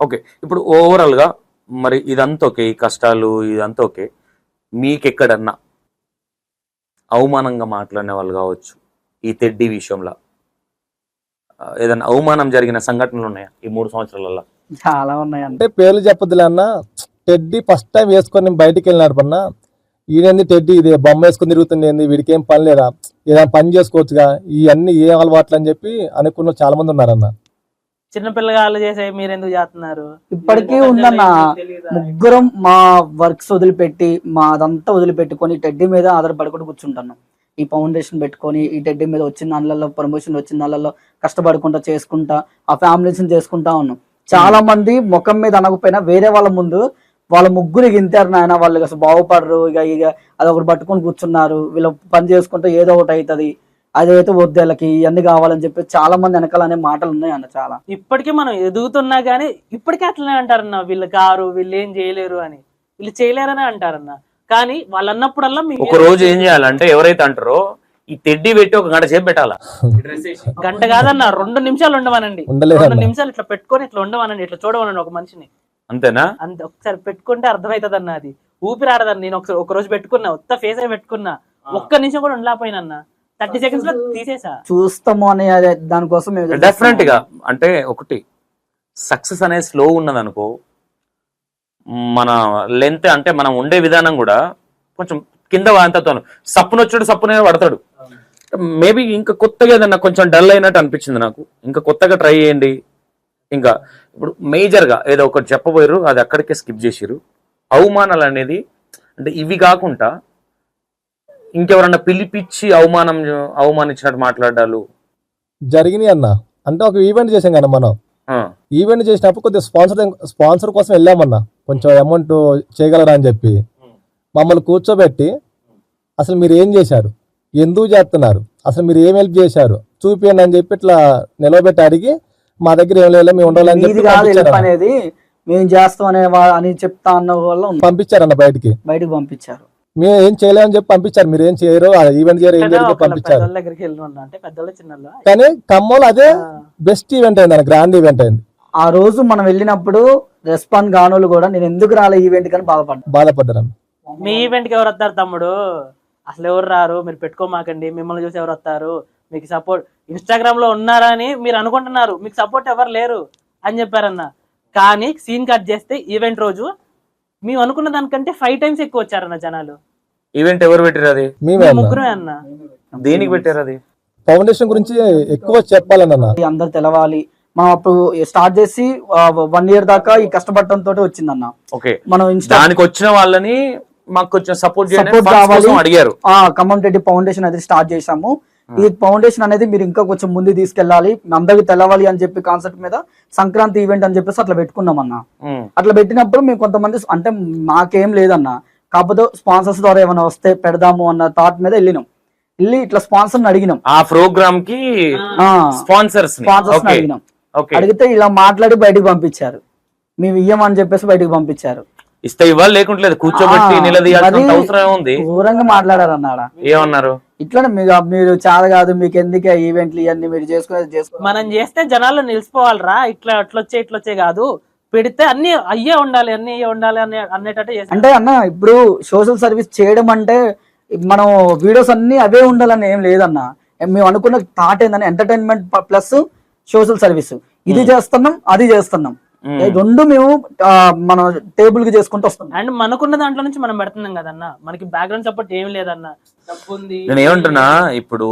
Okay. ఇప్పుడు ఓవరాల్గా మరి ఇదంతా ఓకే ఈ కష్టాలు ఇదంతా ఓకే. మీకెక్కడన్నా అవమానంగా మాట్లాడిన వాళ్ళు కావచ్చు ఈ తెడ్డి విషయంలో. ఏదైనా అవమానం జరిగిన సంఘటనలు ఉన్నాయా ఈ మూడు సంవత్సరాలలో చాలా ఉన్నాయండి. అంటే పేర్లు చెప్పొద్దులే అన్న. టెడ్డీ ఫస్ట్ టైం వేసుకొని నేను బయటికి వెళ్ళినాడు పన్న. ఈయనంది టెడ్డీ ఇది బొమ్మ వేసుకొని తిరుగుతుంది ఏంది? వీడికి ఏం పని లేదా? ఏదైనా పని చేసుకోవచ్చుగా? ఇవన్నీ ఏ అలవాట్లు అని చెప్పి అనుకున్న చాలా మంది ఉన్నారన్న. చిన్న పిల్లగాళ్ళు చేసే మీరు ఎందుకు చేస్తున్నారు? ఇప్పటికీ ఉందన్న ముగ్గురం మా వర్క్స్ వదిలిపెట్టి మా అదంతా వదిలిపెట్టుకొని టెడ్డీ మీద ఆధారపడుకుంటూ కూర్చుంటున్నాం. ఈ ఫౌండేషన్ పెట్టుకొని ఈ టెడ్డీ మీద వచ్చిన దానిలలో ప్రమోషన్ వచ్చిన దానిలలో కష్టపడుకుంటా చేసుకుంటా ఆ ఫ్యామిలీస్ చేసుకుంటా ఉన్నాం. చాలా మంది ముఖం మీద అనకపోయినా వేరే వాళ్ళ ముందు వాళ్ళ ముగ్గురు గింతారు నాయన. వాళ్ళు అసలు బాగుపడరు. ఇక ఇక అదొకటి పట్టుకొని కూర్చున్నారు. వీళ్ళు పని చేసుకుంటే ఏదో ఒకటి అవుతుంది. అదైతే వద్దు వీళ్ళకి ఇవన్నీ కావాలని చెప్పి చాలా మంది వెనకాల అనే మాటలు ఉన్నాయి అన్న చాలా. ఇప్పటికీ మనం ఎదుగుతున్నా గానీ ఇప్పటికీ అట్లనే అంటారన్న వీళ్ళు కారు వీళ్ళు ఏం చేయలేరు అని. వీళ్ళు చేయలేరని అంటారన్న. కానీ వాళ్ళు అన్నప్పుడల్లా ఒక రోజు ఏం చేయాలంటే ఎవరైతే అంటారో ఈ తెడ్డి పెట్టి ఒక గంట సేపు పెట్టాలా? గంట కాదన్న రెండు నిమిషాలు ఉండమనండి. రెండు నిమిషాలు ఇట్లా పెట్టుకొని ఇట్లా ఉండమనండి ఇట్లా చూడమనండి ఒక మనిషిని. అంతేనా? అంత ఒకసారి పెట్టుకుంటే అర్థమవుతుంది అన్న అది. ఊపిరి ఆడదన్న నేను ఒకసారి ఒక రోజు పెట్టుకున్నా ఉత్త ఫేస్ అయి పెట్టుకున్నా ఒక్క నిమిషం కూడా ఉండలేకపోయినా థర్టీ సెకండ్స్లో తీసేసా. చూస్తాము అనే అదే దానికోసం డెఫినెట్గా అంటే ఒకటి సక్సెస్ అనేది స్లో ఉన్నది అనుకో మన లెంత్ అంటే మనం ఉండే విధానం కూడా కొంచెం కింద వాంతతో సప్పునొచ్చాడు సప్పునే పడతాడు. మేబీ ఇంకా కొత్తగా ఏదన్నా కొంచెం డల్ అయినట్టు అనిపించింది నాకు. ఇంకా కొత్తగా ట్రై చేయండి. ఇంకా ఇప్పుడు మేజర్గా ఏదో ఒకటి చెప్పబోయారు అది అక్కడికే స్కిప్ చేసిరు అవమానాలు అనేది అంటే ఇవి కాకుండా ఇంకెవరన్నా పిలిపిచ్చి అవమానం అవమానించినట్టు మాట్లాడాలు? జరిగినాయి అన్న. అంటే ఒక ఈవెంట్ చేసాం కదా మనం. ఆ, ఈవెంట్ చేసినప్పుడు కొద్దిగా స్పాన్సర్ స్పాన్సర్ కోసం వెళ్ళామన్నా. కొంచెం అమౌంట్ చేయగలరా అని చెప్పి. మమ్మల్ని కూర్చోబెట్టి అసలు మీరు ఏం చేశారు? ఎందుకు చేస్తున్నారు? అసలు మీరు ఏం హెల్ప్ చేశారు? చూపియండి అని చెప్పి ఇట్లా నిలబెట్టి అడిగి మా దగ్గర ఏం లేదు మేము ఉండాలని చెప్పి కాదు హెల్ప్ పంపించారన్న. అనేది. మేము చేస్తాం అనే అని చెప్తా అన్న వల్ల ఉంది. పంపించారన్న బయటికి. బయటకు పంపించారు. మేము ఏం చేయలేమని చెప్పి పంపించారు. మీరు ఏం చేయరు ఈవెంట్ చేయరు ఏం చేయరు పంపించారు. కానీ ఖమ్మంలో అదే బెస్ట్ ఈవెంట్ అయింది గ్రాండ్ ఈవెంట్ అయింది. ఆ రోజు మనం వెళ్ళినప్పుడు రెస్పాండ్ కానోళ్ళు కూడా నేను ఎందుకు రాలే ఈవెంట్ కానీ బాధపడ్డా బాధపడ్డారు. మీ ఈవెంట్కి ఎవరు వస్తారు తమ్ముడు? అసలు ఎవరు రారు? మీరు పెట్టుకోమాకండి. మిమ్మల్ని చూసి ఎవరు వస్తారు? మీకు సపోర్ట్ ఇన్స్టాగ్రామ్లో ఉన్నారా అని మీరు అనుకుంటున్నారు. మీకు సపోర్ట్ ఎవరు లేరు అని చెప్పారన్న. కానీ సీన్ కట్ చేస్తే ఈవెంట్ రోజు మేము అనుకున్న దానికంటే ఫైవ్ టైమ్స్ ఎక్కువ వచ్చారన్న జనాలు. ఈవెంట్ ఎవరు పెట్టారు అది? మేమే అన్న అన్న. దేనికి పెట్టారు అది? ఫౌండేషన్ గురించి ఎక్కువ చెప్పాలన్న ఈ అందరు తెలవాలి. మనం అప్పుడు స్టార్ట్ చేసి వన్ ఇయర్ దాకా ఈ కష్టపడటంతో వచ్చిందన్న. ఓకే మనం దానికి వచ్చిన వాళ్ళని మాకు కొంచెం సపోర్ట్ funds కావాలి. అడిగారు. ఆ ఖమ్మం రెడ్డి ఫౌండేషన్ అనేది స్టార్ట్ చేశాము. ఈ ఫౌండేషన్ అనేది మీరు ఇంకా కొంచెం ముందు తీసుకెళ్ళాలి. అందరికి తెలవాలి అని చెప్పి కాన్సెప్ట్ మీద సంక్రాంతి ఈవెంట్ అని చెప్పేసి అట్లా పెట్టుకున్నాం అన్న ఉమ్, అట్లా పెట్టినప్పుడు మేము కొంతమంది అంటే మాకేం లేదన్న. కాకపోతే స్పాన్సర్స్ ద్వారా ఏమైనా వస్తే పెడదాము అన్న థాట్ మీద వెళ్ళినాం. వెళ్ళి ఇట్లా స్పాన్సర్ అడిగినాం. ఆ ప్రోగ్రామ్కి స్పాన్సర్స్ స్పాన్సర్స్ అడిగినాం. అడిగితే ఇలా మాట్లాడి బయటికి పంపించారు. మేము ఇయ్యమని చెప్పేసి బయటికి పంపించారు. ఇస్తే ఇవ్వాలి లేకుంటే లేదు. కూర్చోబెట్టి నిలదీయాల్సిన అవసరం ఏముంది? ఘోరంగా మాట్లాడారు అన్నాడ? ఏమన్నారు? ఇట్లనే మీకు మీరు చాలా కాదు మీకు ఎందుకే ఈవెంట్లు ఇవన్నీ మీరు చేసుకునేది చేసుకో మనం చేస్తే జనాల్లో నిలిచిపోవాలిరా. ఇట్లా అట్లా వచ్చే ఇట్లా వచ్చే కాదు. పెడితే అన్ని అయ్యే ఉండాలి అన్ని అయ్యే ఉండాలి అనే అనేటట్టు చేసి అంటే అన్న ఇప్పుడు సోషల్ సర్వీస్ చేయడం అంటే మనం వీడియోస్ అన్ని అవే ఉండాలని ఏం లేదన్న. మేము అనుకున్న థాట్ ఏందని ఎంటర్టైన్మెంట్ ప్లస్ సోషల్ సర్వీస్ ఇది చేస్తున్నాం అది చేస్తున్నాం. ఈ రెండు మేము మన టేబుల్కి చేసుకుంటూ వస్తున్నాం. అండ్ మనకున్న దాంట్లో నుంచి మనం పెడుతున్నాం కదన్న. మనకి బ్యాక్గ్రౌండ్ సపోర్ట్ ఏం లేదన్న. నేను ఏమంటున్నా ఇప్పుడు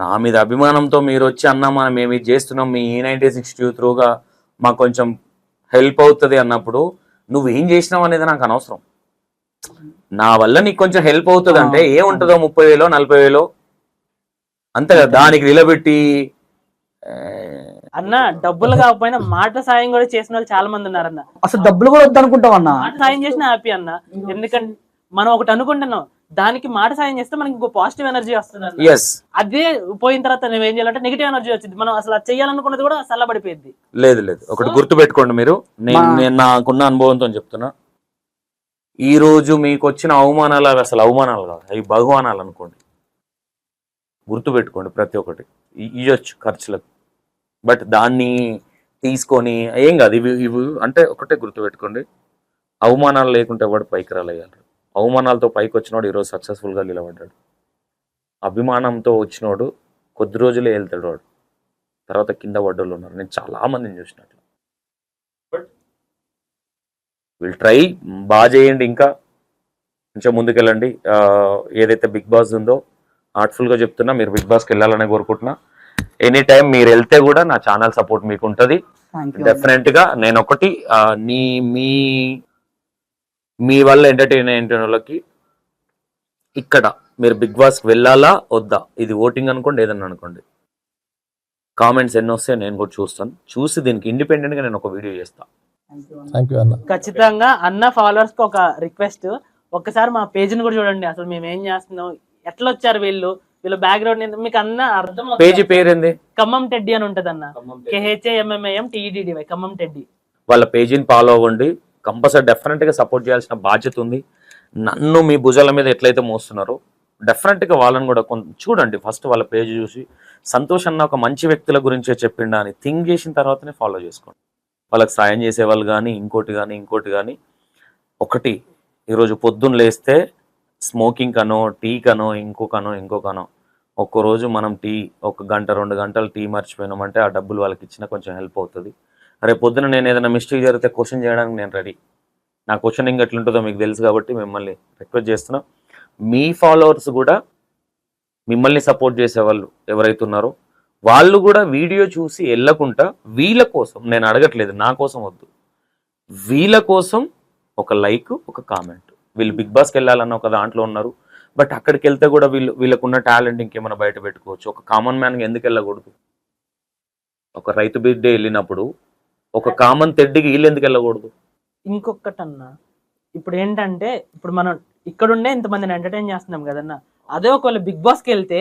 నా మీద అభిమానంతో మీరు వచ్చి అన్నా మనం మేము ఇది చేస్తున్నాం మీ ఈ నైన్టీ సిక్స్టీ త్రూగా మాకు కొంచెం హెల్ప్ అవుతుంది అన్నప్పుడు నువ్వు ఏం చేసినావు అనేది నాకు అనవసరం. నా వల్ల నీకు కొంచెం హెల్ప్ అవుతుంది అంటే ఏముంటుందో ముప్పై వేలో నలభై వేలో అంతే కదా దానికి నిలబెట్టి అన్న డబ్బులు కాకపోయినా మాట సాయం కూడా చేసిన వాళ్ళు చాలా మంది ఉన్నారన్న. అసలు డబ్బులు కూడా వద్దనుకుంటాం అన్న మాట సాయం చేసిన హ్యాపీ అన్న. ఎందుకంటే మనం ఒకటి అనుకుంటున్నాం దానికి మాట సాయం చేస్తే మనకి ఇంకో పాజిటివ్ ఎనర్జీ వస్తుంది అదే పోయిన తర్వాత నువ్వు ఏం చేయాలంటే నెగిటివ్ ఎనర్జీ వచ్చింది. మనం అసలు అది చేయాలనుకున్నది కూడా చల్లబడిపోయింది. లేదు లేదు. ఒకటి గుర్తు పెట్టుకోండి మీరు. నేను నేను నాకున్న అనుభవంతో చెప్తున్నా. ఈ రోజు మీకు వచ్చిన అవమానాలు అవి అసలు అవమానాలు కాదు. అవి భగవానాలు అనుకోండి. గుర్తు పెట్టుకోండి ప్రతి ఒక్కటి. ఇ- ఇయ్యొచ్చు ఖర్చులకు. బట్ దాన్ని తీసుకొని ఏం కాదు. ఇవి ఇవి అంటే ఒకటే గుర్తుపెట్టుకోండి. అవమానాలు లేకుంటే వాడు పైకి రాలేయాలి అవమానాలతో పైకి వచ్చినోడు ఈరోజు సక్సెస్ఫుల్గా నిలబడ్డాడు. అభిమానంతో వచ్చినోడు కొద్ది రోజులే వెళ్తాడు వాడు తర్వాత కింద పడ్డోళ్ళు ఉన్నారు. నేను చాలా మందిని చూసినట్లు. బట్ విల్ ట్రై బాగా చేయండి ఇంకా. కొంచెం ముందుకెళ్ళండి. ఏదైతే బిగ్ బాస్ ఉందో ఆర్ట్ఫుల్గా చెప్తున్నా మీరు బిగ్ బాస్కి వెళ్ళాలని కోరుకుంటున్నా. ఎనీ టైం మీరు వెళ్తే కూడా నా ఛానల్ సపోర్ట్ మీకు ఉంటుంది థ్యాంక్ యూ డెఫినెట్గా నేను ఒకటి నీ మీ మీ వల్ల ఎంటర్టైన్ అయిన వాళ్ళకి ఇక్కడ మీరు బిగ్ బాస్కి వెళ్ళాలా వద్దా? ఇది ఓటింగ్ అనుకోండి ఏదన్నా అనుకోండి. కామెంట్స్ ఎన్ని వస్తాయో నేను కూడా చూస్తాను. చూసి దీనికి ఇండిపెండెంట్గా నేను ఒక వీడియో చేస్తాను ఖచ్చితంగా అన్న ఫాలోవర్స్కి ఒక రిక్వెస్ట్ ఒక్కసారి మా పేజీని కూడా చూడండి. అసలు మేము ఏం చేస్తున్నాం? ఎట్లా వచ్చారు వీళ్ళు? వీళ్ళ బ్యాక్గ్రౌండ్ మీకు అన్న అర్థం పేజీ పేరేంది? ఖమ్మం టెడ్డి అని ఉంటది అన్న కేహెచ్ఏఎంఎంఏఎం టీఈడిడివై ఖమ్మం టెడ్డి. వాళ్ళ పేజీని ఫాలో అవ్వండి. కంపల్సరీ డెఫినెట్గా సపోర్ట్ చేయాల్సిన బాధ్యత ఉంది. నన్ను మీ భుజాల మీద ఎట్లయితే మోస్తున్నారో డెఫినెట్గా వాళ్ళని కూడా కొంచెం చూడండి ఫస్ట్ వాళ్ళ పేజ్ చూసి సంతోష్ అన్న ఒక మంచి వ్యక్తుల గురించే చెప్పిండా అని థింక్ చేసిన తర్వాతనే ఫాలో చేసుకోండి. వాళ్ళకి సాయం చేసే వాళ్ళు కానీ ఇంకోటి కానీ ఇంకోటి కానీ ఒకటి ఈరోజు పొద్దున్న లేస్తే స్మోకింగ్ కనో టీ కనో ఇంకొకనో ఇంకొకనో ఒక్క రోజు మనం టీ ఒక గంట రెండు గంటలు టీ మర్చిపోయినామంటే ఆ డబ్బులు వాళ్ళకి ఇచ్చినా కొంచెం హెల్ప్ అవుతుంది. రేపు పొద్దున నేను ఏదైనా మిస్టేక్ జరిగితే క్వశ్చన్ చేయడానికి నేను రెడీ. నా క్వశ్చనింగ్ ఎట్లుంటుందో మీకు తెలుసు కాబట్టి మిమ్మల్ని రిక్వెస్ట్ చేస్తున్నా. మీ ఫాలోవర్స్ కూడా మిమ్మల్ని సపోర్ట్ చేసే వాళ్ళు ఎవరైతే ఉన్నారో వాళ్ళు కూడా వీడియో చూసి వెళ్ళకుండా వీళ్ళ కోసం నేను అడగట్లేదు నా కోసం వద్దు. వీళ్ళ కోసం ఒక లైక్ ఒక కామెంట్. వీళ్ళు బిగ్ బాస్కి వెళ్ళాలన్న ఒక దాంట్లో ఉన్నారు. బట్ అక్కడికి వెళ్తే కూడా వీళ్ళు వీళ్ళకున్న టాలెంట్ ఇంకేమైనా బయట పెట్టుకోవచ్చు. ఒక కామన్ మ్యాన్కి ఎందుకు వెళ్ళకూడదు? ఒక రైతు బిడ్డే వెళ్ళినప్పుడు ఒక కామన్ తెడ్డికి వీళ్ళు ఎందుకు వెళ్ళకూడదు? ఇంకొకటి అన్న ఇప్పుడు ఏంటంటే ఇప్పుడు మనం ఇక్కడుండే ఇంతమందిని ఎంటర్టైన్ చేస్తున్నాం కదన్న. అదే ఒకవేళ బిగ్ బాస్కి వెళ్తే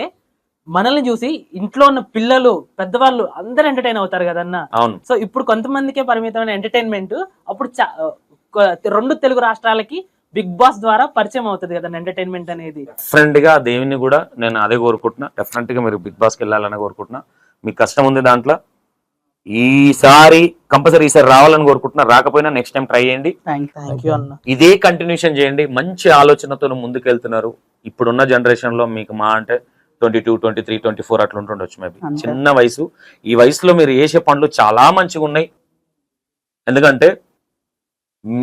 మనల్ని చూసి ఇంట్లో ఉన్న పిల్లలు పెద్దవాళ్ళు అందరు ఎంటర్టైన్ అవుతారు కదన్న. అవును. సో ఇప్పుడు కొంతమందికే పరిమితమైన ఎంటర్టైన్మెంట్ అప్పుడు రెండు తెలుగు రాష్ట్రాలకి బిగ్ బాస్ ద్వారా పరిచయం అవుతుంది కదా ఎంటర్టైన్మెంట్ అనేది. డిఫరెంట్గా దేవుని కూడా నేను అదే కోరుకుంటున్నా. డెఫినెట్గా మీరు బిగ్ బాస్కి వెళ్ళాలని కోరుకుంటున్నా. మీకు కష్టం ఉంది దాంట్లో ఈసారి కంపల్సరీ ఈసారి రావాలని కోరుకుంటున్నా. రాకపోయినా నెక్స్ట్ టైం ట్రై చేయండి. ఇదే కంటిన్యూషన్ చేయండి. మంచి ఆలోచనతో ముందుకు వెళ్తున్నారు ఇప్పుడున్న జనరేషన్లో మీకు మా అంటే twenty two twenty three twenty four అట్లా ఉంటుండొచ్చు మేబీ. చిన్న వయసు. ఈ వయసులో మీరు వేసే పనులు చాలా మంచిగా ఉన్నాయి. ఎందుకంటే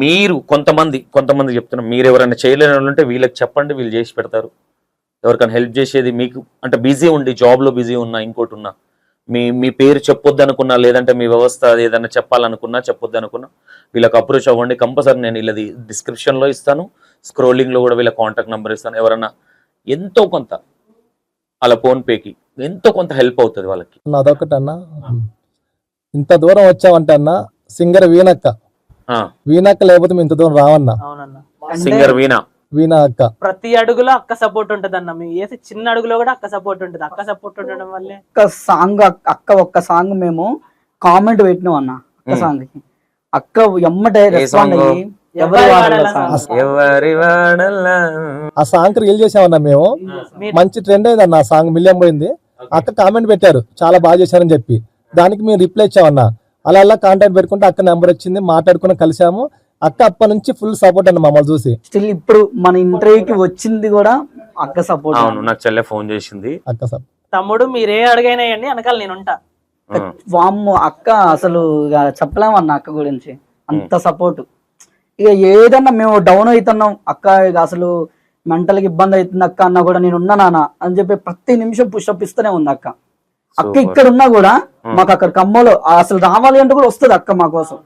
మీరు కొంతమంది కొంతమంది చెప్తున్నారు మీరు ఎవరైనా చేయలేని వాళ్ళు ఉంటే వీళ్ళకి చెప్పండి వీళ్ళు చేసి పెడతారు. ఎవరికైనా హెల్ప్ చేసేది మీకు అంటే బిజీ ఉండి జాబ్లో బిజీ ఉన్నా ఇంకోటి ఉన్నా మీ మీ పేరు చెప్పొద్దు అనుకున్నా లేదంటే మీ వ్యవస్థ ఏదైనా చెప్పాలనుకున్నా చెప్పొద్దు అనుకున్నా వీళ్ళకి అప్రోచ్ అవ్వండి. కంపల్సరీ నేను వీళ్ళది description లో ఇస్తాను. స్క్రోలింగ్లో కూడా వీళ్ళ కాంటాక్ట్ నెంబర్ ఇస్తాను. ఎవరన్నా ఎంతో కొంత వాళ్ళ ఫోన్ పేకి ఎంతో కొంత హెల్ప్ అవుతుంది వాళ్ళకి. అన్న అదొకటి అన్న ఇంత దూరం వచ్చామంటే అన్న సింగర్ వీణక్క. ఆ, వీణక్క లేకపోతే మేము ఇంత దూరం రావన్న. అవునన్న. సింగర్ వీణా. వీణ అక్క ప్రతి అడుగులో అక్క సపోర్ట్ ఉంటది అన్న మీ వేసే చిన్న అడుగులో కూడా అక్క సపోర్ట్ ఉంటది. అక్క సపోర్ట్ ఉండడం వల్లే. ఒక్క సాంగ్ అక్క ఒక్క సాంగ్ మేము కామెంట్ పెట్టినాం అన్న అక్క. సాంగ్కి అక్క ఎమ్మటే రెస్పాండ్ song? అయ్యి ఎవరి ఎవరి వాడల వాడల సాంగ్? song? ఎవరి వాడలా? ఆ సాంగ్ రీల్ చేసామన్నా మేము. మీరు మంచి ట్రెండ్ అయింది అన్న ఆ సాంగ్ మిలియం పోయింది. అక్క కామెంట్ పెట్టారు. చాలా బాగా చేశారని చెప్పి. దానికి మేము రిప్లై ఇచ్చామన్న. అలా అలా కాంటాక్ట్ పెట్టుకుంటే అక్క నెంబర్ వచ్చింది. మాట్లాడుకుని కలిసాము. అక్క అప్పటి నుంచి ఫుల్ సపోర్ట్ అన్న మమ్మల్ని చూసి. స్టిల్ ఇప్పుడు మన ఇంటర్వ్యూకి వచ్చింది కూడా అక్క సపోర్ట్ అవును నాకు చెల్లె ఫోన్ చేసింది. అక్క సార్ తమ్ముడు మీరే అడుగైనా వేయండి వెనకాల నేను ఉంటా ఆ, వామ్ము అక్క అసలు ఇక చెప్పలేము అన్న అక్క గురించి. అంత సపోర్ట్ ఇక ఏదన్నా మేము డౌన్ అవుతున్నాం అక్క ఇక అసలు మెంటల్గా ఇబ్బంది అవుతుంది అక్క అన్న కూడా నేను ఉన్నా నాన్న అని చెప్పి ప్రతి నిమిషం పుషప్ ఇస్తూనే ఉంది అక్క. అక్క. ఇక్కడ ఉన్నా కూడా మాకు అక్కడ కమ్మలో అసలు రావాలి అంటే కూడా వస్తుంది అక్క మా కోసం.